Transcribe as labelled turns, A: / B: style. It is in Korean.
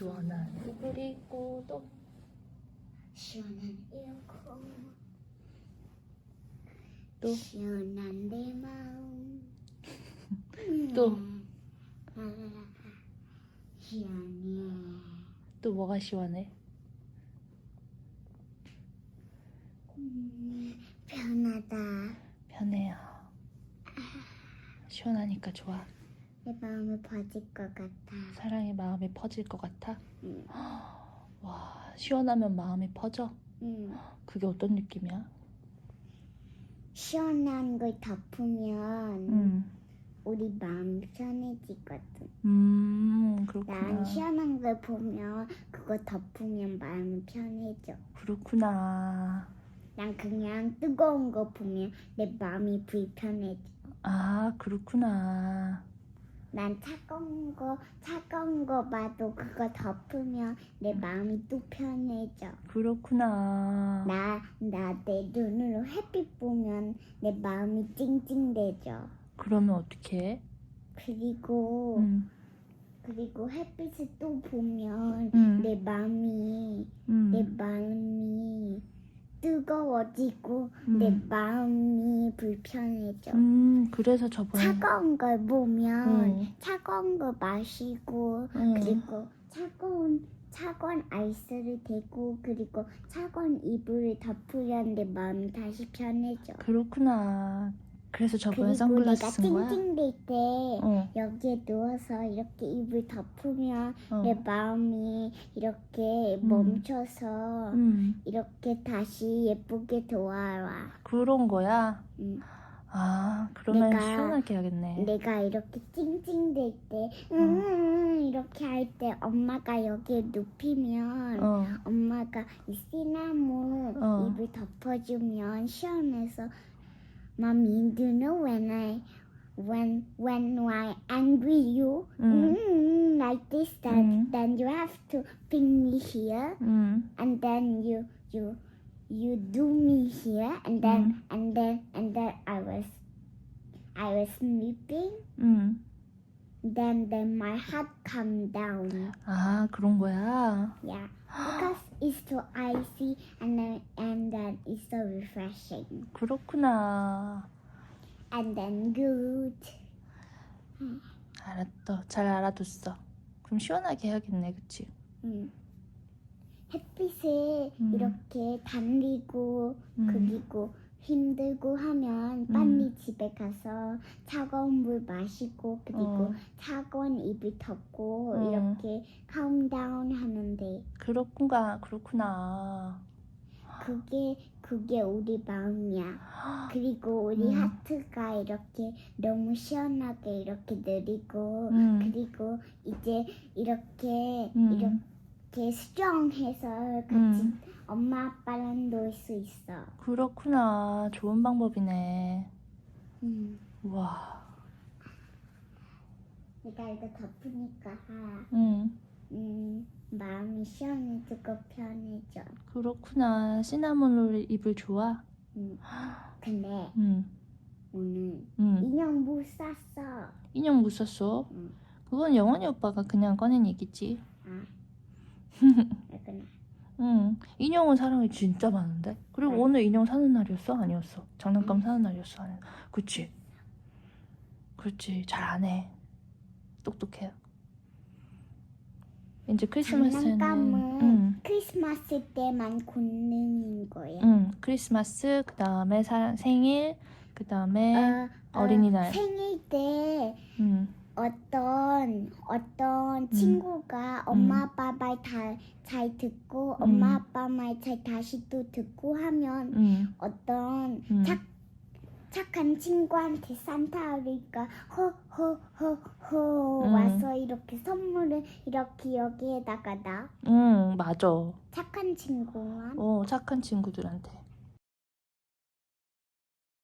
A: 시원한 이불이 있고 또
B: 시원한 에어컨
A: 또?
B: 시원한 내 마음
A: 또?
B: 아, 시원해
A: 또 뭐가 시원해?
B: 음, 편하다
A: 편해요. 시원하니까 좋아.
B: 내 마음이 퍼질 것 같아
A: 사랑의 마음이 퍼질 것 같아.
B: 응.
A: 와, 시원하면 마음이 퍼져.
B: 응.
A: 그게 어떤 느낌이야?
B: 시원한 걸 덮으면
A: 음,
B: 우리 마음 편해지거든
A: 음, 그렇구나.
B: 난 시원한 걸 보면 그거 덮으면 마음이 편해져
A: 그렇구나.
B: 난 그냥 뜨거운 거 보면 내 마음이 불편해져
A: 아, 그렇구나.
B: 난 차가운 거 차가운 거 봐도 그거 덮으면 내 마음이 또 편해져.
A: 그렇구나.
B: 나 나 내 눈으로 햇빛 보면 내 마음이 찡찡대져.
A: 그러면 어떻게 해?
B: 그리고
A: 음,
B: 그리고 햇빛을 또 보면
A: 음,
B: 내 마음이
A: 음,
B: 내 마음이 뜨거워지고
A: 음.
B: 내 마음이 불편해져.
A: 음, 그래서 저번에
B: 차가운 걸 보면
A: 음.
B: 차가운 거 마시고
A: 음.
B: 그리고 차가운 차가운 아이스를 대고 그리고 차가운 이불을 내 마음이 다시 편해져.
A: 그렇구나. 그래서 저번에 선글라스 쓴 거야?
B: 찡찡댈 때
A: 어,
B: 여기에 누워서 이렇게 이불 덮으면
A: 어.
B: 내 마음이 이렇게
A: 음.
B: 멈춰서
A: 음,
B: 이렇게 다시 예쁘게 돌아와.
A: 그런 거야?
B: 음.
A: 아, 그러면
B: 내가-
A: 시원하게 해야겠네.
B: 내가 이렇게 찡찡댈 때,
A: 음.
B: 음, 이렇게 할 때 엄마가 여기에 눕히면
A: 어,
B: 엄마가 이 시나몬
A: 어.
B: 입을 덮어주면 시원해서 Mommy, do you know when I when when I angry you
A: 음.
B: mm, like this then
A: 음.
B: then you have to pin me here
A: 음,
B: and then you you you do me here and then
A: 음.
B: and then and then I was I was sleeping
A: 음.
B: then then my heart calmed down
A: 아, 그런 거야?
B: yeah because it's so icy and then and then it's so refreshing
A: 그렇구나.
B: and then good
A: 알았어. 잘 알아뒀어. 그럼 시원하게 해야겠네, 그치?
B: 음. 햇빛을
A: 음.
B: 이렇게 달리고
A: 음.
B: 그리고 힘들고 하면 빨리 집에 가서 차가운 물 마시고 그리고
A: 어.
B: 차가운 입을 덮고
A: 어.
B: 이렇게 카운다운 하는데
A: 그렇구나, 그렇구나.
B: 그게 그게 우리 마음이야. 그리고 우리
A: 음.
B: 하트가 이렇게 너무 시원하게 이렇게 느리고
A: 음.
B: 그리고 이제 이렇게
A: 음.
B: 이렇게 수정해서 같이
A: 음.
B: 엄마 아빠랑 놀 수 있어.
A: 그렇구나. 좋은 방법이네.
B: 음.
A: 우와.
B: 내가 이거 덮으니까
A: 응,
B: 음, 마음이 시원해지고 편해져.
A: 그렇구나. 시나몬롤 입을 좋아?
B: 음. 근데
A: 응,
B: 오늘
A: 응.
B: 인형 못 샀어.
A: 인형 못 샀어?
B: 응.
A: 그건 영원이 오빠가 그냥 꺼낸 얘기지.
B: 아.
A: 응. 인형은 사랑이 진짜 많은데? 그리고
B: 네.
A: 오늘 인형 사는 날이었어? 아니었어? 장난감
B: 응.
A: 사는 날이었어? 아니 그치? 그렇지. 잘 안 해. 똑똑해요. 이제 크리스마스에는
B: 장난감은
A: 응,
B: 크리스마스 때만 권능인 거야.
A: 응. 크리스마스, 그 다음에 생일, 그 다음에
B: 어, 어,
A: 어린이날.
B: 생일 때
A: 응.
B: 어떤 어떤
A: 음.
B: 친구가 엄마 아빠 말 다 잘 듣고
A: 음.
B: 엄마 아빠 말 잘 다시 또 듣고 하면
A: 응.
B: 어떤
A: 음.
B: 착 착한 친구한테 산타아리가 호호호호
A: 음.
B: 와서 이렇게 선물을 이렇게 여기에다가 놔
A: 응, 맞아.
B: 착한 친구만
A: 어, 착한 친구들한테.